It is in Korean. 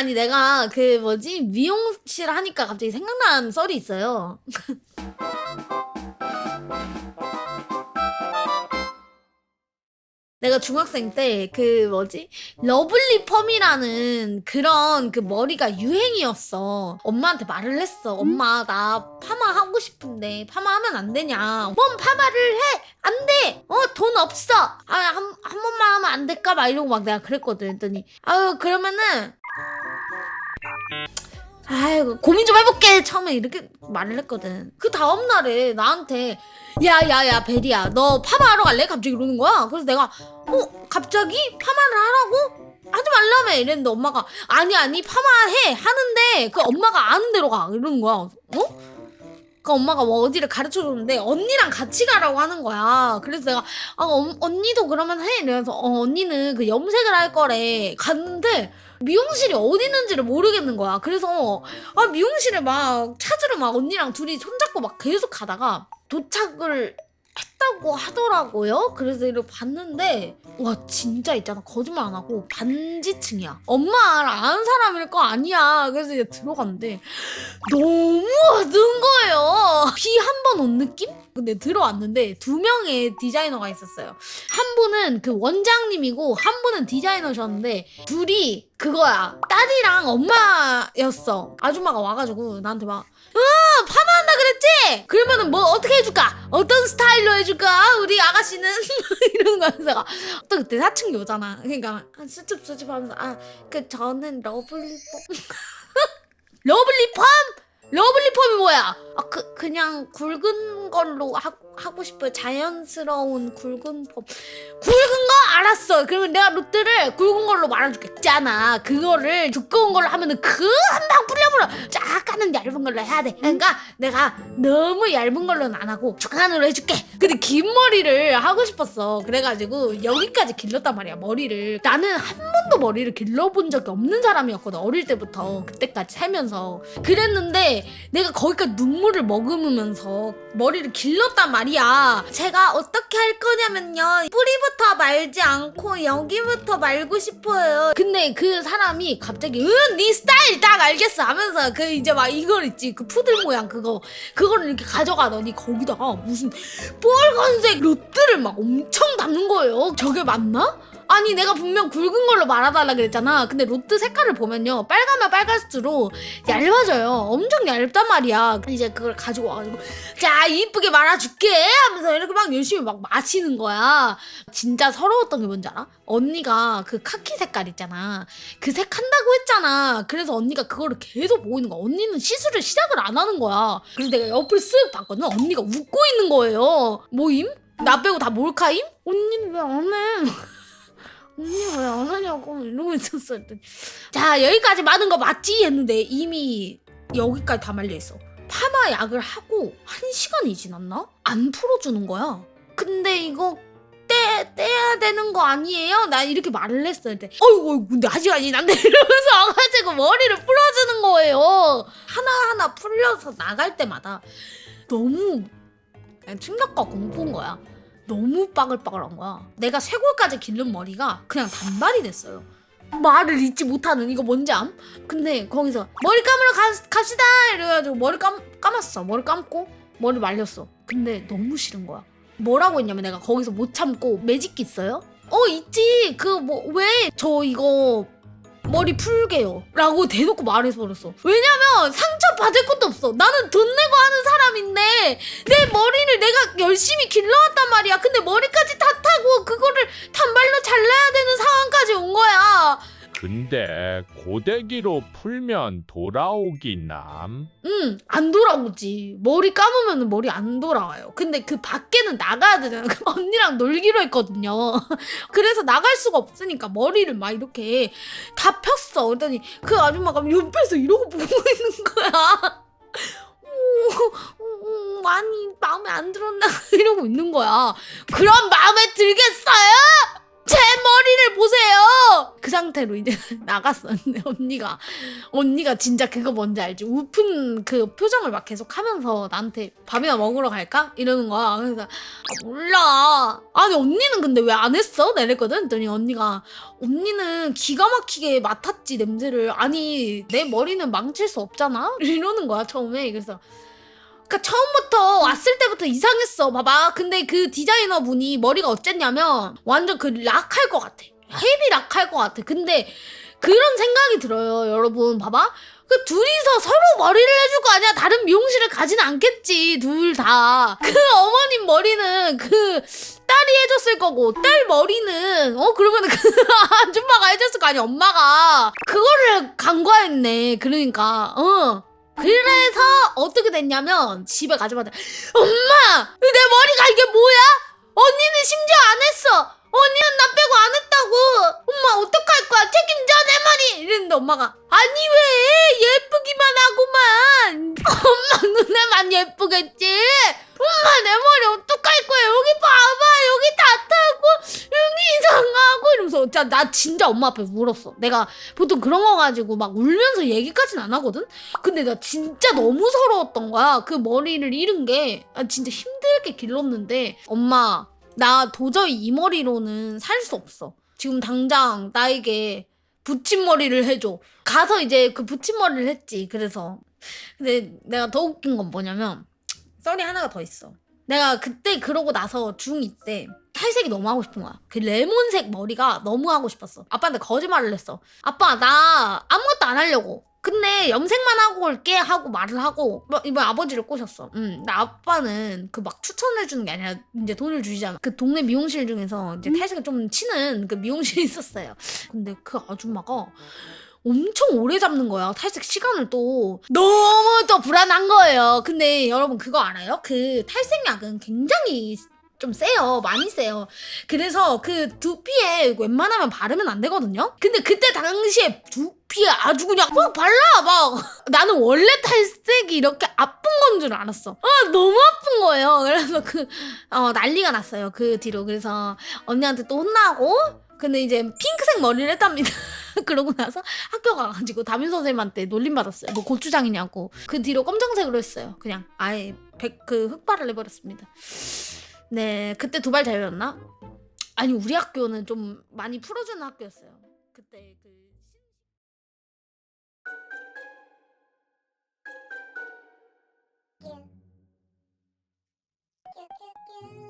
아니 내가 그 뭐지 미용실 하니까 갑자기 생각난 썰이 있어요. 내가 중학생 때 그 뭐지 러블리 펌이라는 그런 그 머리가 유행이었어. 엄마한테 말을 했어. 엄마 나 파마 하고 싶은데 파마 하면 안 되냐? 뭔 파마를 해? 안 돼. 어돈 없어. 아한 한 번만 하면 안 될까? 막 이러고 막 내가 그랬거든. 했더니 아유 그러면은 아이고 고민 좀 해볼게. 처음에 이렇게 말을 했거든. 그 다음날에 나한테 야야야 베리야 너 파마하러 갈래? 갑자기 이러는 거야. 그래서 내가 어 갑자기 파마를 하라고? 하지 말라며. 이랬는데 엄마가 아니 아니 파마해. 하는데 그 엄마가 아는 대로 가. 이러는 거야. 어? 그 엄마가 뭐 어디를 가르쳐 줬는데 언니랑 같이 가라고 하는 거야. 그래서 내가 아 엄- 언니도 그러면 해 이러면서 어 언니는 그 염색을 할 거래. 갔는데 미용실이 어디 있는지를 모르겠는 거야. 그래서 아 미용실을 막 찾으러 막 언니랑 둘이 손잡고 막 계속 가다가 도착을 했다고 하더라고요. 그래서 이렇게 봤는데 와 진짜 있잖아 거짓말 안 하고 반지층이야. 엄마랑 아는 사람일 거 아니야. 그래서 이제 들어갔는데 너무 어두운 거예요. 비 한 번 온 느낌? 근데 들어왔는데 두 명의 디자이너가 있었어요. 한 분은 그 원장님이고 한 분은 디자이너셨는데 둘이 그거야. 딸이랑 엄마였어. 아줌마가 와가지고 나한테 막 어, 파 그랬지? 그러면은 뭐 어떻게 해줄까? 어떤 스타일로 해줄까? 우리 아가씨는 거야. 그래서 내가 또 그때 사춘기 오잖아. 그러니까 아, 수줍 수줍하면서 아 그 저는 러블리펌 러블리펌? 러블리펌이 뭐야? 아 그 그냥 굵은 걸로 하, 하고 싶어요. 자연스러운 굵은 펌. 굵은 거 알았어. 그러면 내가 롯데를 굵은 걸로 말아줄게. 있잖아. 그거를 두꺼운 걸로 하면은 그 한방 풀려버려. 약간은 얇은 걸로 해야 돼. 그러니까 내가 너무 얇은 걸로는 안 하고 중간으로 해줄게. 근데 긴 머리를 하고 싶었어. 그래가지고 여기까지 길렀단 말이야 머리를. 나는 한 번도 머리를 길러본 적이 없는 사람이었거든. 어릴 때부터 그때까지 살면서. 그랬는데 내가 거기까지 눈물을 머금으면서 머리를 길렀단 말이야. 제가 어떻게 할 거냐면요. 뿌리부터 말지 않고 여기부터 말고 싶어요. 근데 그 사람이 갑자기 응, 네 스타일 딱 알겠어 하면서 그 이제 막 이걸 있지. 그 푸들 모양 그거 그거를 이렇게 가져가더니 거기다가 무슨 빨간색 로트를 막 엄청 담는 거예요. 저게 맞나? 아니 내가 분명 굵은 걸로 말아달라 그랬잖아. 근데 로트 색깔을 보면요. 빨가면 빨갈수록 얇아져요. 엄청 얇단 말이야. 이제 그걸 가지고 와가지고 자 이쁘게 말아줄게 하면서 이렇게 막 열심히 막 마시는 거야. 진짜 서러웠던 게 뭔지 알아? 언니가 그 카키 색깔 있잖아. 그 색 한다고 했잖아. 그래서 언니가 그거를 계속 보고 있는 거야. 언니는 시술을 시작을 안 하는 거야. 그래서 내가 옆을 쓱 봤거든. 언니가 웃고 있는 거예요. 뭐임? 나 빼고 다 몰카임? 언니는 왜 안 해? 언니 왜 안 하냐고 이러고 있었어. 자 여기까지 많은 거 맞지? 했는데 이미 여기까지 다 말려 있어. 파마 약을 하고 한 시간이 지났나? 안 풀어주는 거야. 근데 이거 떼 떼야 되는 거 아니에요? 나 이렇게 말을 했어. 근데 어이구 근데 아직 아니 난데 이러면서 와가지고 머리를 풀어주는 거예요. 하나 하나 풀려서 나갈 때마다 너무 그냥 충격과 공포인 거야. 너무 빠글빠글한 거야. 내가 쇄골까지 기른 머리가 그냥 단발이 됐어요. 말을 잊지 못하는 이거 뭔지 암? 근데 거기서 머리 감으러 가, 갑시다 이래가지고 머리 감, 감았어. 머리 감고 머리 말렸어. 근데 너무 싫은 거야. 뭐라고 했냐면 내가 거기서 못 참고 매직기 있어요? 어 있지. 그 뭐 왜 저 이거 머리 풀게요. 라고 대놓고 말해버렸어. 왜냐면 상처 받을 것도 없어. 나는 돈 내고 하는 사람인데 내 머리를 내가 열심히 길러왔단 말이야. 근데 머리까지 다 타 근데 고데기로 풀면 돌아오기 남. 응, 안 돌아오지. 머리 감으면 머리 안 돌아와요. 근데 그 밖에는 나가야 되잖아. 그 언니랑 놀기로 했거든요. 그래서 나갈 수가 없으니까 머리를 막 이렇게 다 폈어. 그랬더니 그 아줌마가 옆에서 이러고 보고 있는 거야. 오, 오, 많이 마음에 안 들었나 이러고 있는 거야. 그럼 마음에 들겠어요? 제 머리를 보세요. 그 상태로 이제 나갔었는데 언니가 언니가 진짜 그거 뭔지 알지? 우픈 그 표정을 막 계속 하면서 나한테 밥이나 먹으러 갈까? 이러는 거야. 그래서 아, 몰라. 아니 언니는 근데 왜 안 했어? 내랬거든. 그랬더니 언니가 언니는 기가 막히게 맡았지 냄새를. 아니 내 머리는 망칠 수 없잖아. 이러는 거야 처음에. 그래서 그러니까 처음부터 왔을 때부터 이상했어. 봐봐. 근데 그 디자이너 분이 머리가 어쨌냐면 완전 그 락할 것 같아. 헤비 락할 것 같아. 근데 그런 생각이 들어요, 여러분. 봐봐. 그 둘이서 서로 머리를 해줄 거 아니야. 다른 미용실을 가지는 않겠지, 둘 다. 그 어머님 머리는 그 딸이 해줬을 거고, 딸 머리는, 어, 그러면 그 아줌마가 해줬을 거 아니야, 엄마가. 그거를 간과했네. 그러니까, 어. 그래서 어떻게 됐냐면 집에 가자마자 엄마 내 머리가 이게 뭐야? 언니는 심지어 안 했어. 언니는 나 빼고 안 했다고. 엄마 어떡할 거야? 책임져 내 머리. 이랬는데 엄마가 아니 왜 예쁘기만 하고만. 엄마 눈에만 예쁘겠지. 엄마 내 머리 어떡할 거야? 여기 봐봐 여기 다 타고 여기 이상하고 이러면서 진짜 나 진짜 엄마 앞에 울었어. 내가 보통 그런 거 가지고 막 울면서 얘기까지는 안 하거든. 근데 나 진짜 너무 서러웠던 거야. 그 머리를 잃은 게 아, 진짜 힘들게 길렀는데 엄마 나 도저히 이 머리로는 살 수 없어. 지금 당장 나에게 붙임머리를 해줘. 가서 이제 그 붙임머리를 했지. 그래서 근데 내가 더 웃긴 건 뭐냐면 썰이 하나가 더 있어. 내가 그때 그러고 나서 중2 때 탈색이 너무 하고 싶은 거야. 그 레몬색 머리가 너무 하고 싶었어. 아빠한테 거짓말을 했어. 아빠 나 아무것도 안 하려고. 근데 염색만 하고 올게 하고 말을 하고 뭐, 이번 아버지를 꼬셨어. 음, 나 아빠는 그 막 추천해 주는 게 아니라 이제 돈을 주시잖아. 그 동네 미용실 중에서 이제 탈색을 좀 치는 그 미용실이 있었어요. 근데 그 아줌마가 엄청 오래 잡는 거야. 탈색 시간을 또 너무 또 불안한 거예요. 근데 여러분 그거 알아요? 그 탈색약은 굉장히 좀 세요. 많이 세요. 그래서 그 두피에 웬만하면 바르면 안 되거든요. 근데 그때 당시에 두피에 아주 그냥 막 발라 막 나는 원래 탈색이 이렇게 아픈 건 줄 알았어. 아 너무 아픈 거예요. 그래서 그 어, 난리가 났어요. 그 뒤로 그래서 언니한테 또 혼나고 근데 이제 핑크색 머리를 했답니다. 그러고 나서 학교 가가지고 담임 선생님한테 놀림 받았어요. 뭐 고추장이냐고. 그 뒤로 검정색으로 했어요. 그냥 아예 백, 그 흑발을 해버렸습니다. 네, 그때 두발 자유였나? 아니 우리 학교는 좀 많이 풀어주는 학교였어요. 그때 그. Q.